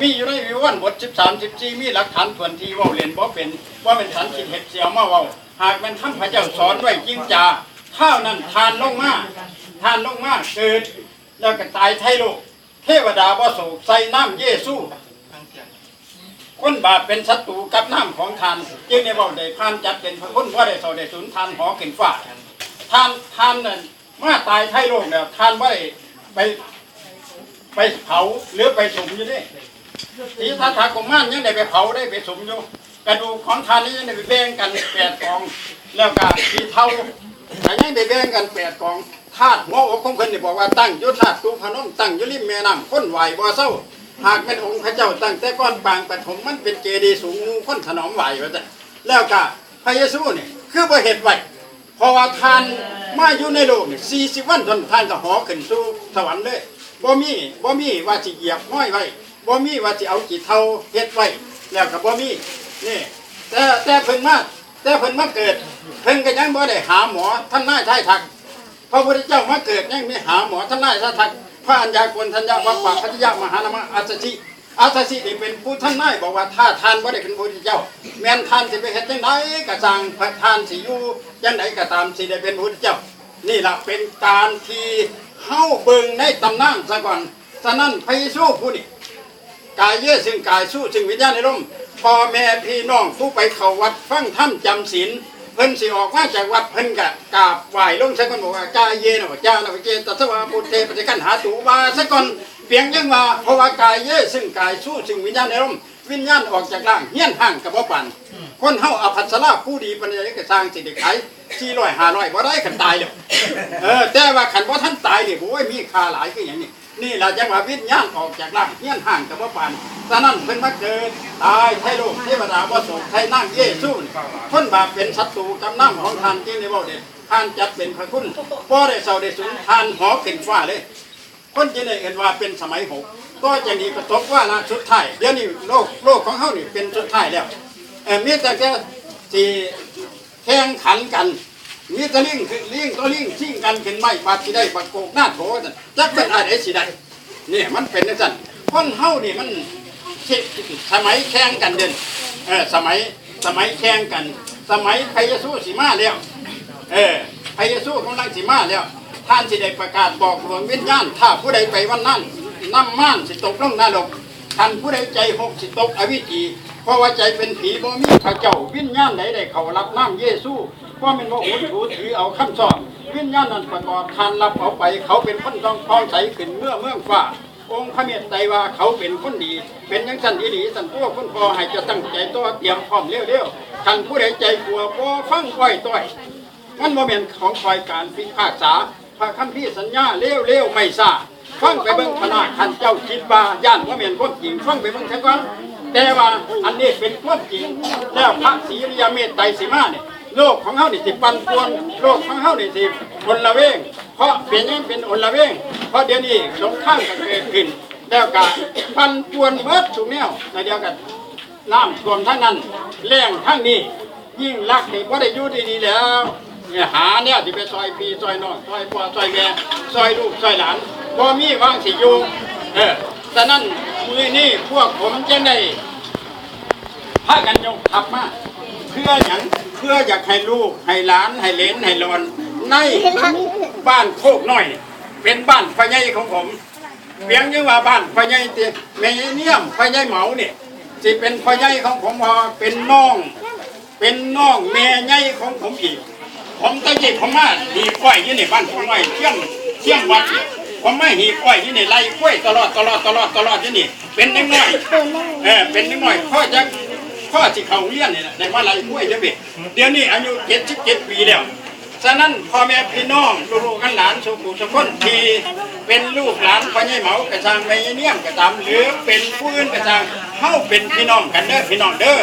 มีอยู่ในวิวันบท13 14มีหลักฐานส่วนที่ว้าเรียนบ่เป็นว่าเป็นสันคิดเห็ดเสียวมาว้าหากมันทำพระเจ้าสอนไว้จริงจาข้านั้นทานลงมาทานลงมาเกิดแล้วก็ตายไทยโลกเทวดาบ่โศกใส่น้ำเยซูคนบาปเป็นศัตรูกับน้ำของทานจึงได้บอกได้พานจัดเป็นพระคุณว่าได้สอได้สูญทานหอขึ้นฟ้าทานทานนั่นมาตายไทยโลกแล้วทานว่าได้ไปไปเผาหรือไปสุมอยู่เดิทีท่าทากมานยังได้ไปเผาได้ไปสมอยู่กระดูกของทานนี้ยังได้ไปแบ่งกันแปดกอง แล้วก็ทีเท่าแต่ยังได้แบ่งกันแปดกองธาตุหัวอกของเพิ่นนี่บอกว่าตั้งยุทธาตุตูพนมตั้งยุริมแม่น้ำค้นไหวบ่เศร้า หากเป็นองค์พระเจ้าตั้งแต่ก้อนปางปฐมมันเป็นเจดีย์สูงงูค้นถนอมไหวว่าแต่แล้วก็พระเยซูนี่คือบ่เห็ดไหวเพราะว่าทานมาอยู่ในโลกนี่สี่สิบวันจนทานก็หอขึ้นสู่สวรรค์เลยบ่มีบ่มีว่าสิเหยียบห้อยไว้ บ่มีว่าสิเอาจีเทาเฮ็ดไว้แล้วก็บ่มีนี่แต่แต่เพิ่นมาแต่เพิ่นมาเกิด เพิ่นก็ยังบ่ได้หาหมอท่านนายทายทักพระพุทธเจ้ามาเกิดยังไม่หาหมอท่านนายท่านทักพระอัญญากรทัญญาวัปปะพัทยามหานามะอัสสิอัสสินี่เป็นผู้ท่านนายบอกว่าถ้าทานบ่ได้เป็นพระพุทธเจ้า แม่นทานสิไปเฮ็ดจังไดก็สร้างพระทานสิอยู่จังไดก็ตามสิได้เป็นพระพุทธเจ้า นี่ล่ะเป็นการที่เฮาเบิ่งในตำนานซะก่อนฉะนั้นพระเยซูผู้นี้ กายเยื่อซึ่งกายสู้ซึ่งวิญญาณในร่มพ่อแม่พี่น้องผู้ไปเขาวัดฟังถ้ำจำศีลเพิ่นสิออกมาจากวัดเพิ่นกะกราบไหว้ลงสักคนบอกว่ากายเยนะว่าจานะว่าเจตัสวาปุเทปฏิกันหาตูวาสักคนเพียงยังว่าเพราะว่ากายเย่ซึ่งกายสู้ซึ่งวิญญาณในร่มวิญญาณออกจากร่างเฮี้ยนห่างกับบ่ปันคนเฮาอภัสราผู้ดีปัญญาก็สร้างสิได้ขาย400 500บ่ได้คันตายแล้วเออแต่ว่าคันบ่ทันตายนี่โอ้ยมีค่าหลายคือหยังนี่ นี่แหละจังหวะวิญญาณออกจากร่างเฮี้ยนห่างกับว่าปานฉะนั้นเพิ่นมาเกิดตายไทยโลกเทวดาว่าโศกไทยนั่งเยซูนี่คนบาปเป็นศัตรูกับน้ำของทานจริงในบ่เด็ดทานจัดเป็นพระคุณบ่ได้เศร้าได้สูญทานหอขึ้นฟ้าเลย คนจะได้เห็นว่าเป็นสมัยหกก็จะมีประตกว่าละสุดไทยเดี๋ยวนี้โลกโลกของเฮานี่เป็นสุดไทยแล้วเออมีแต่แค่สิแข่งขันกัน มีแตะลิงคือลิงตัวลิงชิงกันขึ้นไม่บาดสิได้บัดโกกหน้าโถนั่นจักเป็นอะไรสิได้เนี่ยมันเป็นจังซั่นคนเฮานี่มันสมัยแข่งกันเด่นเออสมัยสมัยแข่งกัน สมัยพระเยซูสิมาแล้วเออพระเยซูกำลังสิมาแล้ว ท่านสิได้ประกาศบอกดวงวิญญาณถ้าผู้ใดไปวันนั้นน้ำม่านสิตกลงนรกท่านผู้ใดใจหกสิตกอวิจี เพราะว่าใจเป็นผีบ่มีพระเจ้าวิญญาณใดได้เขารับน้ำเยซูเพราะมันว่าหุนถูถือเอาคำสอนวิญญาณนั้นประกอบทานรับเอาไป เขาเป็นคนต้องคลองใสขึ้นเมื่อเมืองฟ้าองค์พระเมตไตรว่าเขาเป็นคนดี เป็นยังสันดีดีสันตัวคนพอให้จะตั้งใจตัวเตรียมพร้อมเร็วๆท่านผู้ใดใจกลัวบ่ฟังก้อยต้อยมันโมเมนต์ของคอยการพิพากษาพระคำพี่สัญญาเลี้ยวๆไม่ซาฟังไปเบิ่งขนาขันเจ้าคิดว่าย่านโมเมนความจริงฟังไปเบิ่งทั้งก่อน แต่ว่าอันนี้เป็นความจริงแล้วพระศรีริยเมตไตรสีมาเนี่ยโลกของเฮานี่สิปันป่วนโลกของเฮานี่สิอนละเวง เพราะเป็นยังเป็นอนละเวง เพราะเดี๋ยวนี้สงครามก็เกิดขึ้นแล้วก็ปันป่วนเบิดทุกแนวในเดียวกันน้ำท่วมทั้งนั้นแรงทั้งนี้ ยิ่งรักนี่บ่ได้อยู่ดีๆแล้วเนี่ยหาเนี่ยที่ไปซอยพี่ซอยน้องซอยพ่อซอยแม่ซอยลูกซอยหลานบ่มีวางสิอยู่เออฉะนั้น มือนี้พวกผมจึงได้พากันยกทัพมาเพื่ออย่างเพื่ออยากให้ลูก ให้หลาน ให้เลนให้หลอน ในบ้านโคกน้อย เป็นบ้านพ่อใหญ่ของผมเพียงยังว่าบ้านพ่อใหญ่ที่แม่ใหญ่เนียมพ่อใหญ่เหมาเนี่ยสิเป็นพ่อใหญ่ของผมพอเป็นน้อง เป็นน้องแม่ใหญ่ของผมอีก ผมตะเกีบผมมาหีก้อยอยี่ในบ้านผมไว้เที่ยงเที่ยงวัดนี่ ผมไม่หีบก้อยอยี่ในไร่กล้วยตลอดตลอดตลอดตลอดอยี่นี่เป็นนิดหน่อยเออเป็นนิดหน่อยพ่อจะพ่อสิเขาเลี้ยนเนี่ยในว่าไร่กล้วยเด้อเบ็ดเดี๋ยวนี้อายุเจ็ดสิบเจ็ดปีแล้วฉะนั้นพ่อแม่พี่น้องลูกๆกันหลานสุขุสุขคนที่เป็นลูกหลานพ่อใหญ่เหมากระชังแม่ใหญ่เนี่ยมกระตามหรือเป็นผู้อื่นกระชังเฮาเป็นพี่น้องกันเด้อพี่น้องเด้อ